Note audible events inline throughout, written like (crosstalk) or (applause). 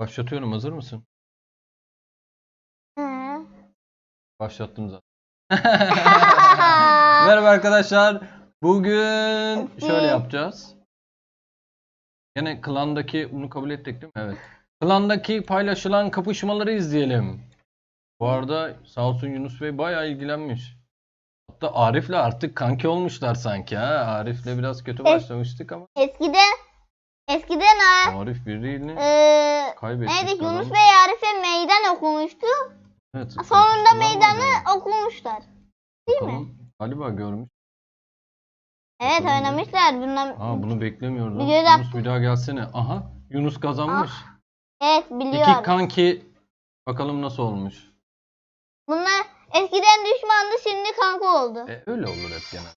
Başlatıyorum. Hazır mısın? Hı. Başlattım zaten. (laughs) Merhaba arkadaşlar. Bugün şöyle yapacağız. Yine klandaki bunu kabul ettik değil mi? Evet. Klandaki paylaşılan kapışmaları izleyelim. Bu arada sağ olsun Yunus Bey bayağı ilgilenmiş. Hatta Arif'le artık kanki olmuşlar sanki ha. Arif'le biraz kötü başlamıştık ama Eskiden eskiden ha, Arif birini kaybettik. neydi falan. Yunus Bey Arif'e meydan okumuştu. Evet, Sonunda meydanı acaba? okumuşlar. Değil mi? Bakalım. Galiba görmüş. Evet Bakalım. oynamışlar. Bunlar Aa bunu beklemiyordum. Göz Yunus bir daha gelsene. Aha Yunus kazanmış. evet İki biliyorum. kanki bakalım nasıl olmuş. Bunlar eskiden düşmandı şimdi kanka oldu. E, öyle olur hep genel.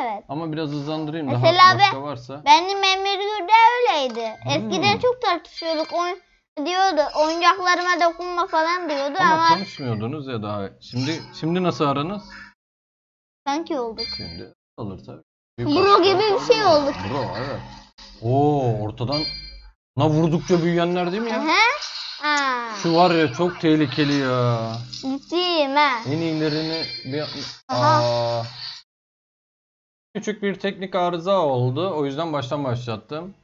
Evet. Ama biraz hızlandırayım Mesela daha ben- başka varsa. Benim Emir Gürde öyleydi. Eskiden Hmm. çok tartışıyorduk. Oyun, diyordu oyuncaklarıma dokunma falan diyordu Ama, ama, tanışmıyordunuz ya daha. Şimdi şimdi nasıl aranız? sanki olduk. Şimdi olur tabii. Bro gibi bir şey olduk. Bro evet. Oo ortadan na vurdukça büyüyenler değil mi ya? Aha. Aa, Şu var ya çok tehlikeli ya. ciddiyim ha. En iyilerini bir... Aha. Aa. Küçük bir teknik arıza oldu. O yüzden baştan başlattım.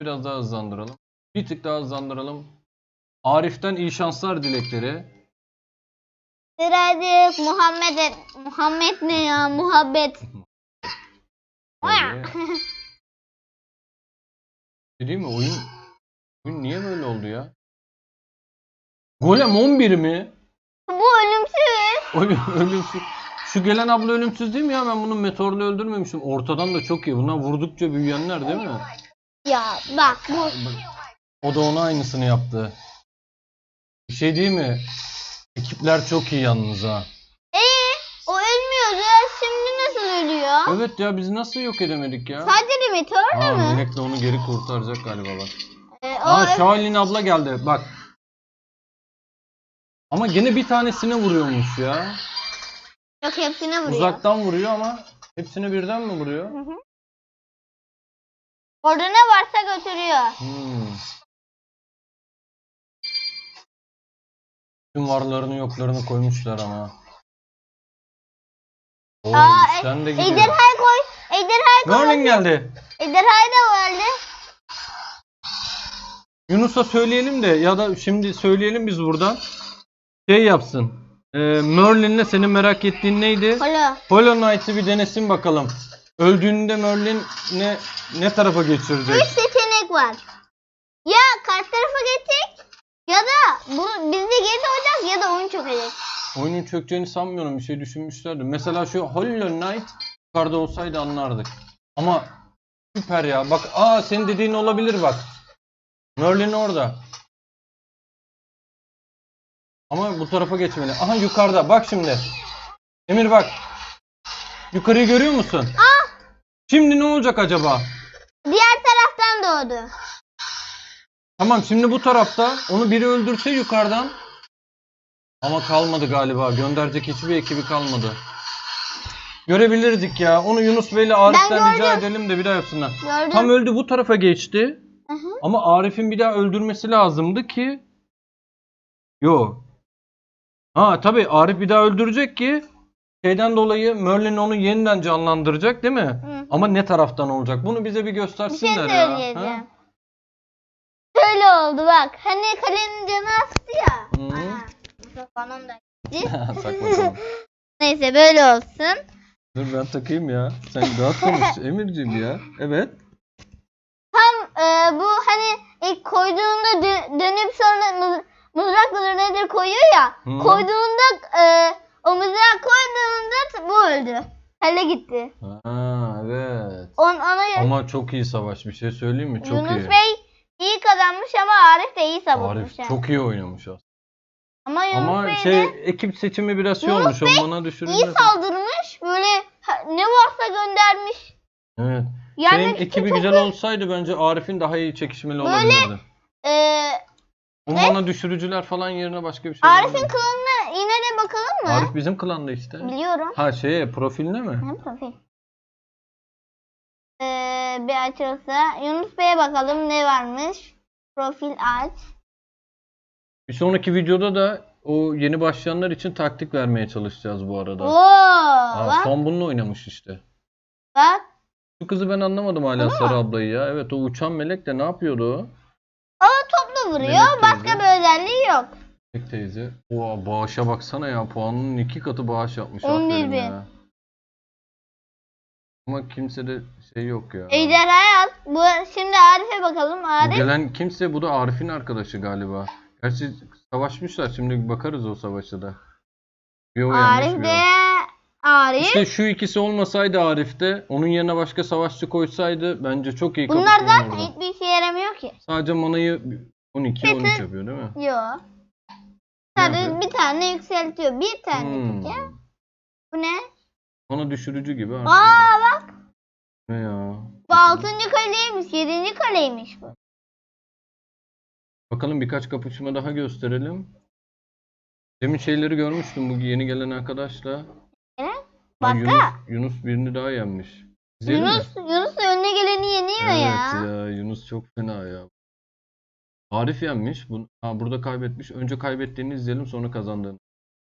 Biraz daha hızlandıralım. Bir tık daha hızlandıralım. Arif'ten iyi şanslar dilekleri. Birazcık Muhammed Muhammed ne ya? Muhabbet. (laughs) Bir değil mi? Oyun, oyun niye böyle oldu ya? Golem 11 mi? Bu ölümsüz. Oyun ölümsüz. Şu gelen abla ölümsüz değil mi ya? Ben bunu meteorla öldürmemiştim. Ortadan da çok iyi. Bunlar vurdukça büyüyenler değil mi? Ya bak bu O da ona aynısını yaptı. Bir şey değil mi? Ekipler çok iyi yalnız ha. o ölmüyordu. Şimdi nasıl ölüyor? Evet ya biz nasıl yok edemedik ya? Sadece meteorla Aa, mı? Melek de onu geri kurtaracak galiba bak. Ee, o Aa Şahin abla geldi bak. Ama gene bir tanesine vuruyormuş ya. Yok hepsine vuruyor. Uzaktan vuruyor ama hepsine birden mi vuruyor? Hı hı. Orada ne varsa götürüyor. Hmm. Tüm varlarını yoklarını koymuşlar ama. Oo, Aa, üstten de gidiyor. Ejderhayı koy. Ejderhayı koy. Merlin geldi. Ejderhayı da öldü. Yunus'a söyleyelim de ya da şimdi söyleyelim biz buradan. Şey yapsın. Ee, Merlin'le senin merak ettiğin neydi? Hala. Hollow Knight'ı bir denesin bakalım. Öldüğünde Merlin ne ne tarafa geçirecek? Üç seçenek var. Ya karşı tarafa geçecek ya da bu, biz de geri olacağız ya da oyun çökecek. Oyunun çökeceğini sanmıyorum. Bir şey düşünmüşlerdi. Mesela şu Hollow Knight yukarıda olsaydı anlardık. Ama süper ya. Bak aa senin dediğin olabilir bak. Merlin orada. Ama bu tarafa geçmeli. Aha yukarıda. Bak şimdi. Emir bak. Yukarıyı görüyor musun? Şimdi ne olacak acaba? Diğer taraftan doğdu. Tamam şimdi bu tarafta onu biri öldürse yukarıdan. Ama kalmadı galiba. Gönderecek hiçbir ekibi kalmadı. Görebilirdik ya. Onu Yunus Bey'le Arif'ten rica gördüm. edelim de bir daha yapsınlar. Gördün Tam öldü bu tarafa geçti. Hı hı. Ama Arif'in bir daha öldürmesi lazımdı ki. Yo. Ha tabii Arif bir daha öldürecek ki şeyden dolayı Merlin onu yeniden canlandıracak değil mi? Hı. Ama ne taraftan olacak? Bunu bize bir Bir şey göstersinler ya. Ha? söyleyeceğim. Şöyle oldu bak. Hani kalenin canı astı ya. Hı. Mikrofonum da gitti. (laughs) (laughs) Neyse böyle olsun. Dur ben takayım ya. Sen rahat konuş (laughs) Emir'cim ya. Evet. Tam e, bu hani ilk koyduğunda dö- dönüp sonra mız- koyuyor ya. Hı. Koyduğunda e, o mızrak koyduğunda bu öldü. Kale gitti. Ha evet. On, ona Ama çok iyi savaş. Bir şey söyleyeyim mi? Çok Yunus iyi. Bey iyi kazanmış ama Arif de iyi savunmuş. Arif yani. çok iyi oynamış aslında. Ama Yunus Ama Bey şey de ekip seçimi biraz şey Yunus olmuş. O bana iyi düşürülmedi. saldırmış. Böyle ne varsa göndermiş. Evet. Yani Şeyin ekibi güzel olsaydı bence Arif'in daha iyi çekişmeli Böyle- olabilirdi. e, Bu ne? bana düşürücüler falan yerine başka bir şey Arif'in olabilir. klanına yine de bakalım mı? Arif bizim klanda işte. Biliyorum. Ha şeye profiline mi? Ne profil? Ee, bir açılsa. Yunus Bey'e bakalım ne varmış. Profil aç. Bir sonraki videoda da o yeni başlayanlar için taktik vermeye çalışacağız bu arada. Oo, Aa, bak son bununla oynamış işte. bak. Şu kızı ben anlamadım hala? Sarı ablayı ya. Evet o uçan melek de ne yapıyordu o? Vuruyor. Melek Başka teyze. bir özelliği yok. Melek teyze. Oha bağışa baksana ya. Puanının iki katı bağış yapmış. 11 Aferin bin. ya. Ama kimsede şey yok ya. Ejderhaya at. Bu şimdi Arif'e bakalım. Bu Arif. gelen kimse bu da Arif'in arkadaşı galiba. Gerçi savaşmışlar. Şimdi bakarız o savaşa da. Bir o Arif bir de o. Arif. İşte şu ikisi olmasaydı Arif'te, onun yerine başka savaşçı koysaydı bence çok iyi Bunlar zaten hiçbir işe yaramıyor ki. Sadece manayı 12 Bir 13 yapıyor değil mi? Yo. Ne Sadece yapıyor? bir tane yükseltiyor. Bir tane Hmm. ya. Bu ne? Mana düşürücü gibi artık. Aa bak. Ne ya? Bu altıncı kaleymiş. Yedinci kaleymiş bu. Bakalım birkaç kapışma daha gösterelim. Demin şeyleri görmüştüm bu yeni gelen arkadaşla. Ne? Ha, Başka? Yunus, Yunus birini daha yenmiş. İzleyelim mi? Yunus, Yunus da önüne geleni yeniyor Evet ya. ya Yunus çok fena ya. Arif yenmiş. Bu, ha, burada kaybetmiş. Önce kaybettiğini izleyelim sonra kazandığını.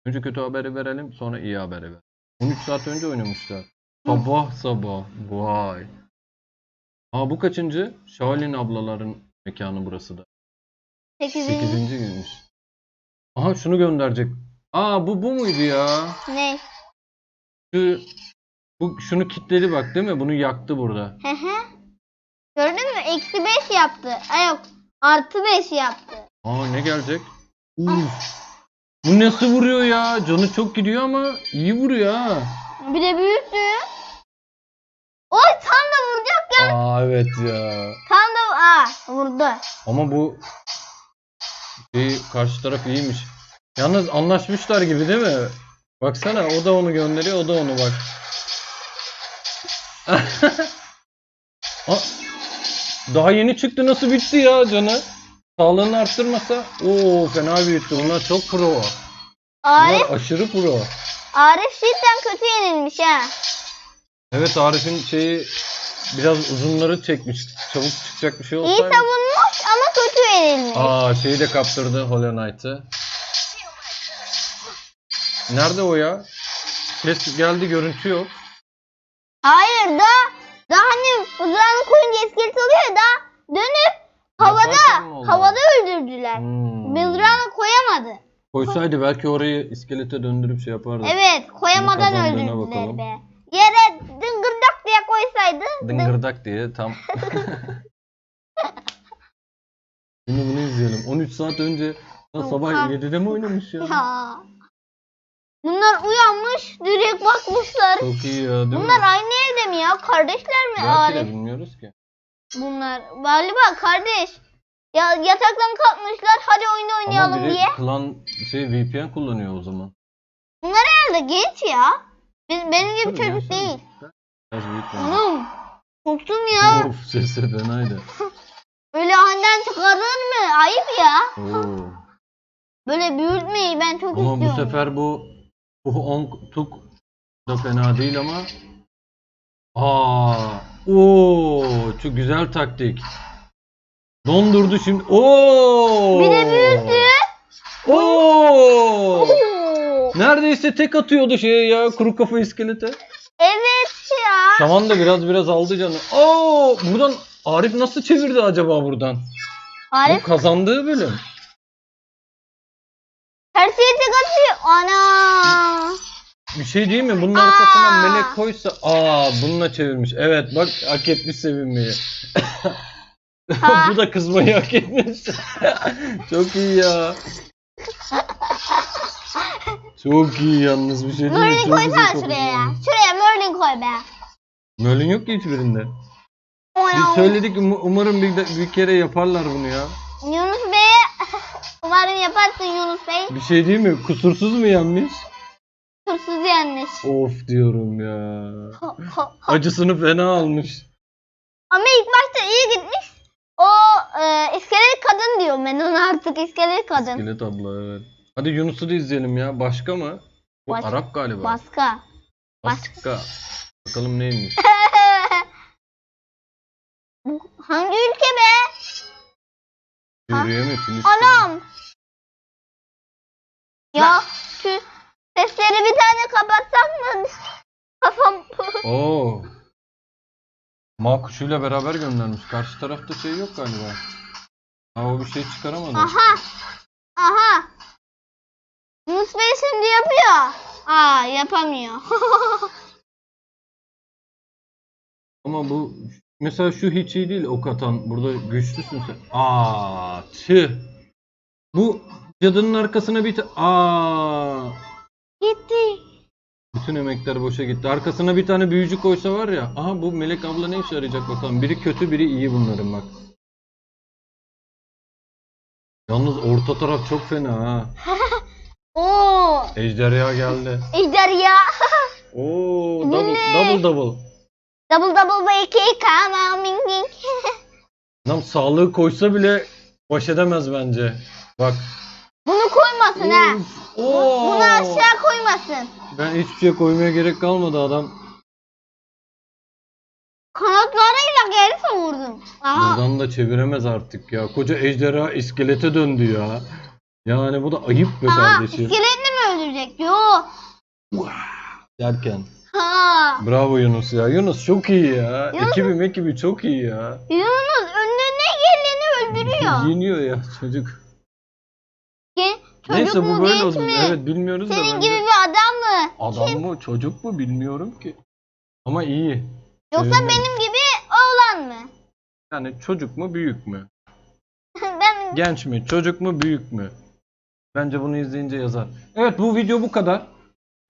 Önce kötü haberi verelim sonra iyi haberi ver. 13 saat önce oynamışlar. Sabah sabah. Vay. Aa bu kaçıncı? Shaolin ablaların mekanı burası da. Sekizinci. 8. günmüş. Aha şunu gönderecek. Aa bu bu muydu ya? Ne? Şu bu şunu kitledi bak değil mi? Bunu yaktı burada. Hı hı. Gördün mü? Eksi beş yaptı. Ay yok. Artı beş yaptı. Aa ne gelecek? Uf. Bu nasıl vuruyor ya? Canı çok gidiyor ama iyi vuruyor ha. Bir de büyüktü. Oy tam da vuracak ya. Aa evet ya. Tam da aa vurdu. Ama bu şey karşı taraf iyiymiş. Yalnız anlaşmışlar gibi değil mi? Baksana o da onu gönderiyor, o da onu bak. (laughs) Aa, daha yeni çıktı nasıl bitti ya canı? Sağlığını arttırmasa Oo fena büyüttü. Bunlar çok pro. Bunlar Arif, aşırı pro. Arif cidden kötü yenilmiş ha. Evet Arif'in şeyi biraz uzunları çekmiş. Çabuk çıkacak bir şey İyi olsaydı. savunmuş ama kötü yenilmiş. Aa şeyi de kaptırdı Hollow Knight'ı. Nerede o ya? Ses geldi görüntü yok. Hayır da daha hani mızrağını koyunca iskelet oluyor da dönüp Yaparken mi havada oldu? havada öldürdüler. Hmm. Mızrağını koyamadı. Koysaydı belki orayı iskelete döndürüp şey yapardı. Evet koyamadan öldürdüler bakalım. be. Yere dıngırdak diye koysaydı dı- Dıngırdak diye tam. (laughs) Bunu bunu izleyelim. 13 saat önce ya sabah Oha. 7'de mi oynamış ya? Ya. Bunlar uyanmış direkt bakmışlar. Çok iyi ya değil mi? Bunlar aynı evde mi ya? Kardeşler mi Belki de bilmiyoruz ki. Bunlar galiba kardeş. Ya yataktan kalkmışlar hadi oyun Ama oynayalım biri diye. klan şey VPN kullanıyor o zaman. Herhalde genç ya. Benim, benim gibi Tabii çocuk gençler. değil. Biraz büyük bence. Oğlum korktum ya. (laughs) Of sesi fenaydı. (laughs) Böyle aniden çıkarır mı? Ayıp ya. Oo. Böyle büyütmeyi ben çok Ama bu istiyorum. sefer bu bu on tuk da fena değil ama Aa, oo, çok güzel taktik. Dondurdu şimdi. Oo! Bir de büyüttü. Oo! Neredeyse tek atıyordu şeye ya kuru kafa iskelete. Evet ya. Şaman da biraz biraz aldı canı. Oo! Buradan Arif nasıl çevirdi acaba buradan? Bu Arif kazandığı bölüm. her şeyi tek atıyor. Ana. Bir şey değil mi? Bunun Aa! arkasına melek koysa aa bununla çevirmiş. Evet bak hak etmiş sevinmeyi. (laughs) Ha. (laughs) Bu da kızmayı hak etmiş. (laughs) Çok iyi ya. Çok iyi yalnız bir şey değil mi? Merlin Çok güzel koysana şuraya ya. Şuraya Merlin koy be. Merlin yok ki hiçbirinde. Biz söyledik um- umarım bir, de- bir kere yaparlar bunu ya. Yunus Bey. (laughs) Umarım yaparsın Yunus Bey. Bir şey değil mi? Kusursuz mu yenmiş? Hırsız yenmiş. Of diyorum ya. Acısını fena almış. Ama ilk başta iyi gitmiş. E, iskelet kadın diyorum ben ona artık iskelet kadın. İskelet abla evet. Hadi Yunus'u da izleyelim ya. Başka mı? Bu Baş- Arap galiba. Baska. Baska. Bakalım neymiş. (laughs) Bu hangi ülke be? Suriye mi? Filistin mi? Anam. Ya şu sesleri bir tane kapatsak mı? (laughs) Kafam. Oo. Makuşuyla beraber göndermiş. Karşı tarafta şey yok galiba. O bir şey çıkaramadı. Aha. Aha. Yunus Bey şimdi yapıyor. Aa yapamıyor. (laughs) Ama bu mesela şu hiç iyi değil ok atan. Burada güçlüsün sen. Aa tüh. Bu cadının arkasına bir ta- Aa Gitti. Bütün emekler boşa gitti. Arkasına bir tane büyücü koysa var ya. Aha bu Melek abla ne işe yarayacak bakalım. Biri kötü biri iyi bunların bak. Yalnız orta taraf çok fena ha. (laughs) Oo. Ejderha geldi. Ejderha. (laughs) Oo Bu double ne? double double. Double double belki come ming ming. (laughs) Nam sağlığı koysa bile baş edemez bence. Bak. Bunu koymasın ha. Oo. Bunu aşağı koymasın. Ben hiçbir şey koymaya gerek kalmadı adam. Kanatlarıyla geri savurdun. Aha. Buradan da çeviremez artık ya. Koca ejderha iskelete döndü ya. Yani bu da ayıp be Aha. kardeşim. İskeletini mi öldürecek? Yo. Derken. Ha. Bravo Yunus ya. Yunus çok iyi ya. Yunus- ekibi çok iyi ya. Yunus önüne geleni öldürüyor. (laughs) Yeniyor ya çocuk. Çocuk Neyse mu bu böyle genç oldu. mi? Evet bilmiyoruz da Senin bence. gibi bir adam mı? Adam mı çocuk mu bilmiyorum ki. Ama iyi. Yoksa Sevindim. benim gibi oğlan mı? Yani çocuk mu büyük mü? (laughs) ben Genç mi? Çocuk mu? Büyük mü? Bence bunu izleyince yazar. Evet bu video bu kadar.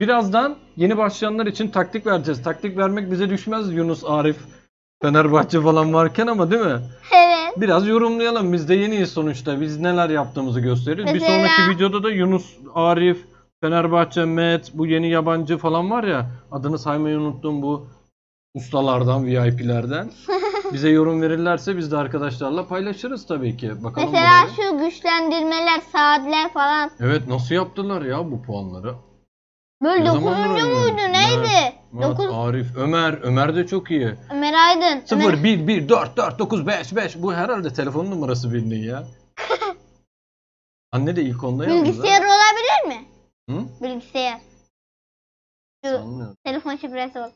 Birazdan yeni başlayanlar için taktik vereceğiz. Taktik vermek bize düşmez Yunus, Arif, Fenerbahçe falan varken ama değil mi? (laughs) Biraz yorumlayalım. Biz de yeniyiz sonuçta. Biz neler yaptığımızı gösteririz. Bir Mesela- sonraki videoda da Yunus, Arif, Fenerbahçe, Met, bu yeni yabancı falan var ya. Adını saymayı unuttum bu ustalardan, VIP'lerden. (laughs) Bize yorum verirlerse biz de arkadaşlarla paylaşırız tabii ki. Bakalım Mesela buraya. şu güçlendirmeler, saatler falan. Evet nasıl yaptılar ya bu puanları? Böyle Ne zamandır dokuzuncu muydu neydi? Murat, Dokuz. Arif, Ömer. Ömer de çok iyi. Ömer Aydın. 0 Ömer- 1 1 4 4 9 5 5 bu herhalde telefon numarası bildiğin ya. (laughs) Anne de ilk onda yalnız. ha. Bilgisayar olabilir mi? Hı? Bilgisayar. Şu Sanmıyorum. telefon şifresi ol.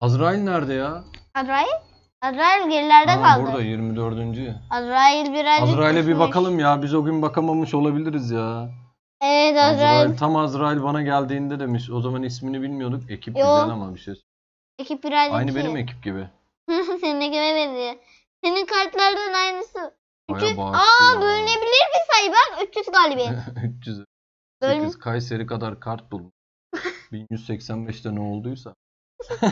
Azrail nerede ya? Azrail? Azrail gerilerde Aa, kaldı. burada 24. Azrail birazcık Azrail'e bir düşmüş. bakalım ya. Biz o gün bakamamış olabiliriz ya. Evet Azrail. Azrail, tam Azrail bana geldiğinde demiş. O zaman ismini bilmiyorduk. Ekip Yo. güzel ama bir şey. Ekip birazcık Aynı benim ekip gibi. (laughs) Seninkine benziyor. Senin kartlardan aynısı. Baya 300. bağışlı Aa bölünebilir bir sayı bak 300 galibiyet. 300. Bölüm- 8 Kayseri kadar kart bulmuş. (laughs) 1185'te ne olduysa. (laughs)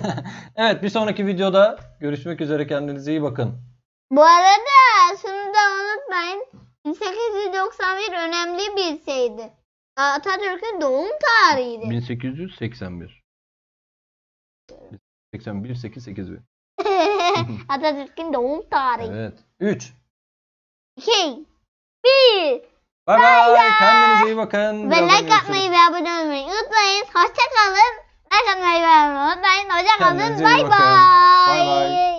evet bir sonraki videoda görüşmek üzere kendinize iyi bakın. Bu arada şunu da unutmayın. 1891 önemli bir şeydi. Atatürk'ün doğum tarihiydi. 1881. 81 8 8 1. Atatürk'ün doğum tarihi. Evet. 3. 2 1 Bay bay. Kendinize iyi bakın. Ve Birazdan like görüşürüz. atmayı ve abone olmayı unutmayın. Hoşça kalın. Like atmayı ve abone olmayı unutmayın. Hoşça kalın. Kendinize iyi Bay bakın. Bay bay. bay.